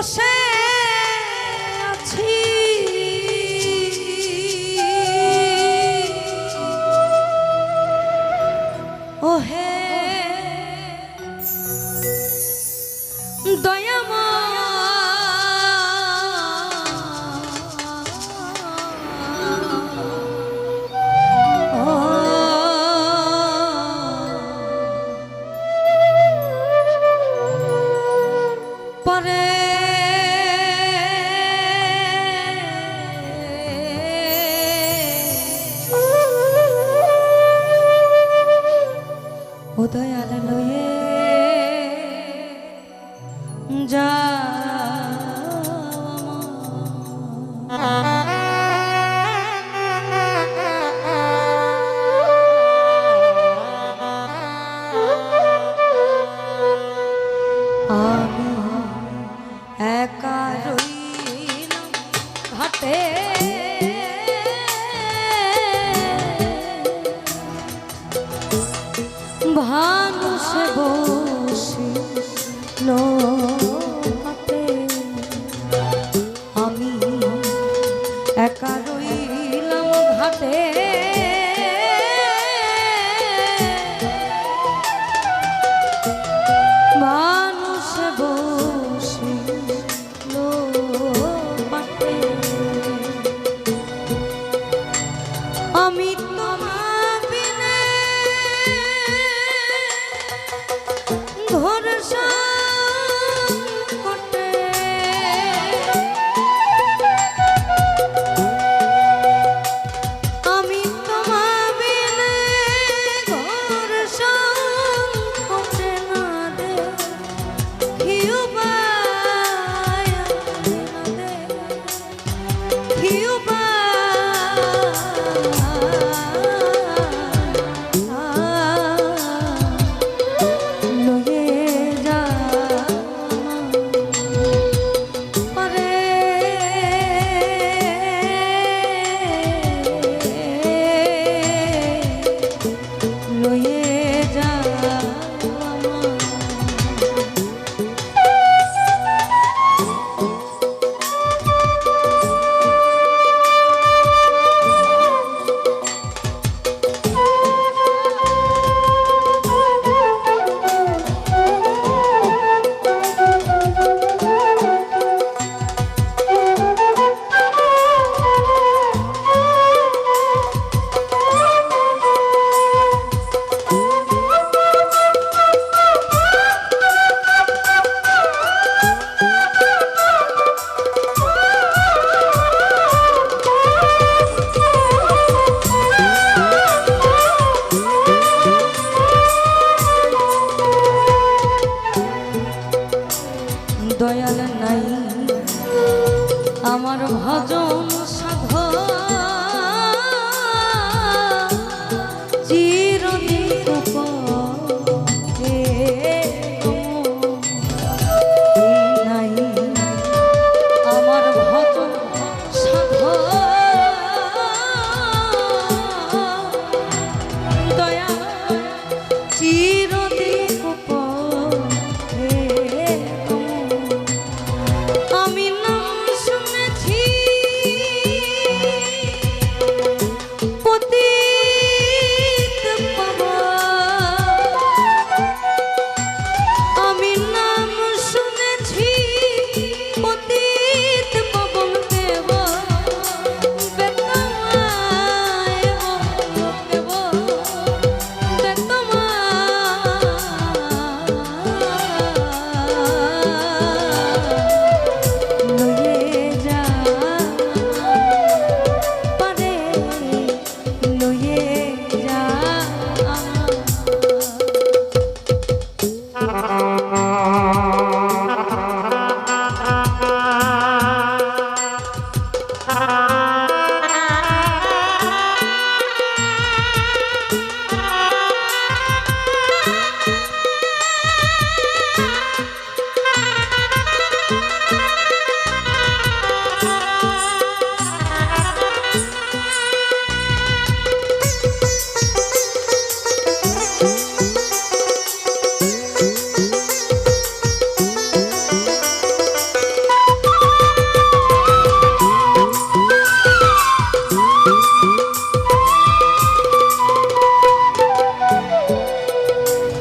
বসে আছি। ওহে দয়ামা পরে 자. একা রইলাম ঘাটে।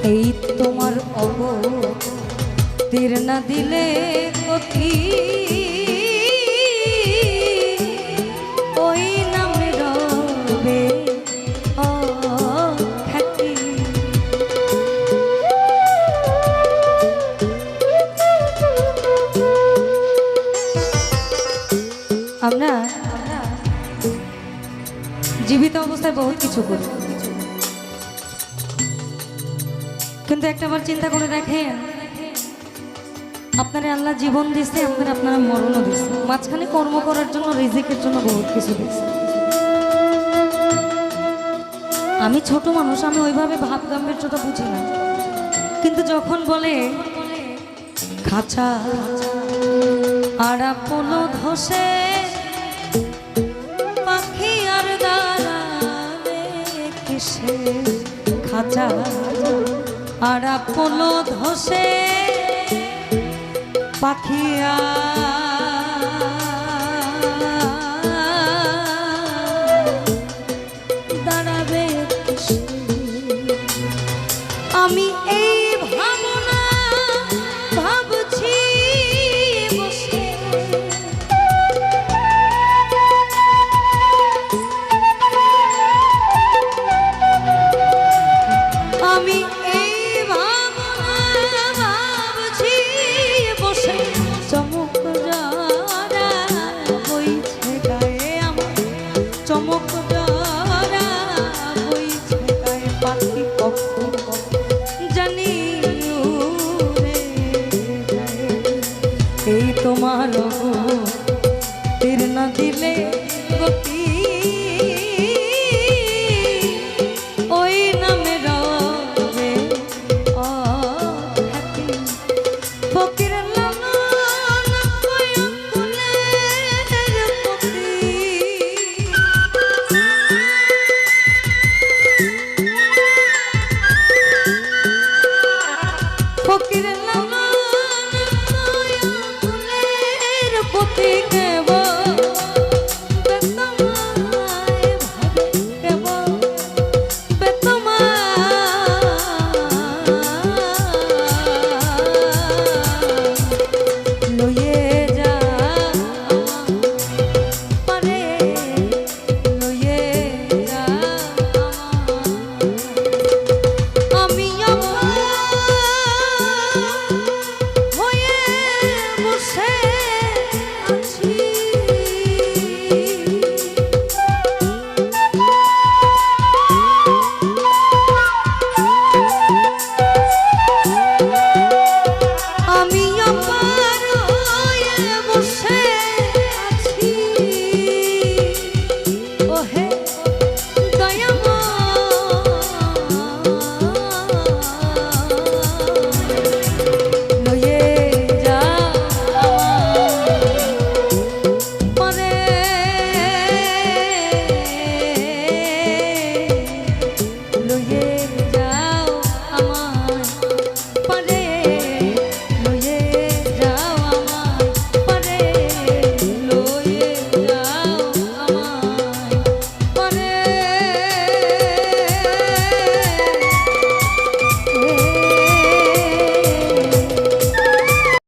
এই তোমার অব তীর না দিলে কথি ওই নামে রবে আমরা জীবিত অবস্থায় বহুত কিছু করি। কিন্তু একটা বার চিন্তা করে দেখেন। আপনারা আল্লাহ জীবন দিচ্ছে আপনারা আপনারা মরণও দিচ্ছে মাঝখানে কর্ম করার জন্য, রিজিকের জন্য বহুত কিছু দিচ্ছে আমি ছোট মানুষ, আমি ওইভাবে ভাব গাম্ভীর্যটা বুঝি না। কিন্তু যখন বলে, খাঁচা আর পোলো ধসে, পাখি আর দাঁড়াবে কিসে খাঁচা? আড়া আপন ধসে পাখিয়া। তীর না দিলে গতি। ওই নামে রবে ও হ্যাপি হ্যাঁ। ফকির পথিক